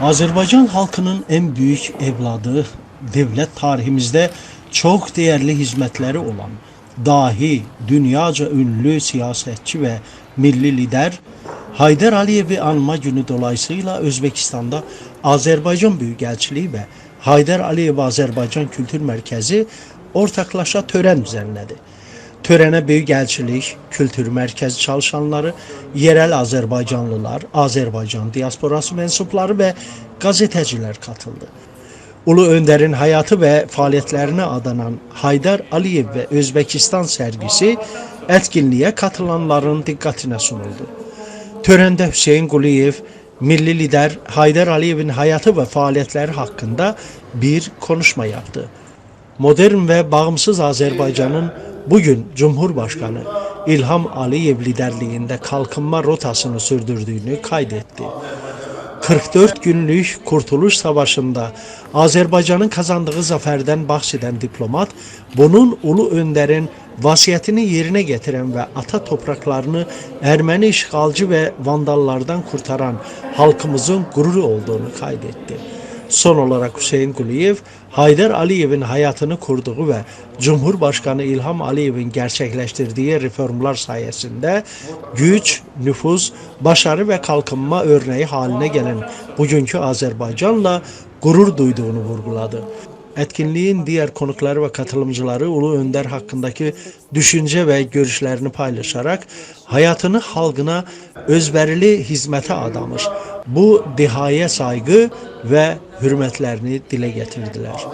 Azerbaycan halkının en büyük evladı, devlet tarihimizde çok değerli hizmetleri olan dahi, dünyaca ünlü siyasetçi ve milli lider Haydar Aliyev'i anma günü dolayısıyla Özbekistan'da Azerbaycan Büyükelçiliği ve Haydar Aliyev Azerbaycan Kültür Merkezi ortaklaşa tören düzenledi. Törene Büyükelçilik, Kültür Merkezi çalışanları, yerel Azerbaycanlılar, Azerbaycan diasporası mensupları ve gazeteciler katıldı. Ulu Önder'in hayatı ve faaliyetlerine adanan Haydar Aliyev ve Özbekistan sergisi etkinliğe katılanların dikkatine sunuldu. Törende Hüseyin Quliyev, milli lider Haydar Aliyev'in hayatı ve faaliyetleri hakkında bir konuşma yaptı. Modern ve bağımsız Azerbaycan'ın bugün Cumhurbaşkanı İlham Aliyev liderliğinde kalkınma rotasını sürdürdüğünü kaydetti. 44 günlük Kurtuluş Savaşı'nda Azerbaycan'ın kazandığı zaferden bahseden diplomat, bunun Ulu Önder'in vasiyetini yerine getiren ve ata topraklarını Ermeni işgalci ve vandallardan kurtaran halkımızın gururu olduğunu kaydetti. Son olarak Hüseyin Quliyev, Haydar Aliyev'in hayatını kurduğu ve Cumhurbaşkanı İlham Aliyev'in gerçekleştirdiği reformlar sayesinde güç, nüfuz, başarı ve kalkınma örneği haline gelen bugünkü Azerbaycan'la gurur duyduğunu vurguladı. Etkinliğin diğer konukları ve katılımcıları Ulu Önder hakkındaki düşünce ve görüşlerini paylaşarak hayatını halkına özverili hizmete adamış. Bu dihaya saygı ve hürmetlerini dile getirdiler.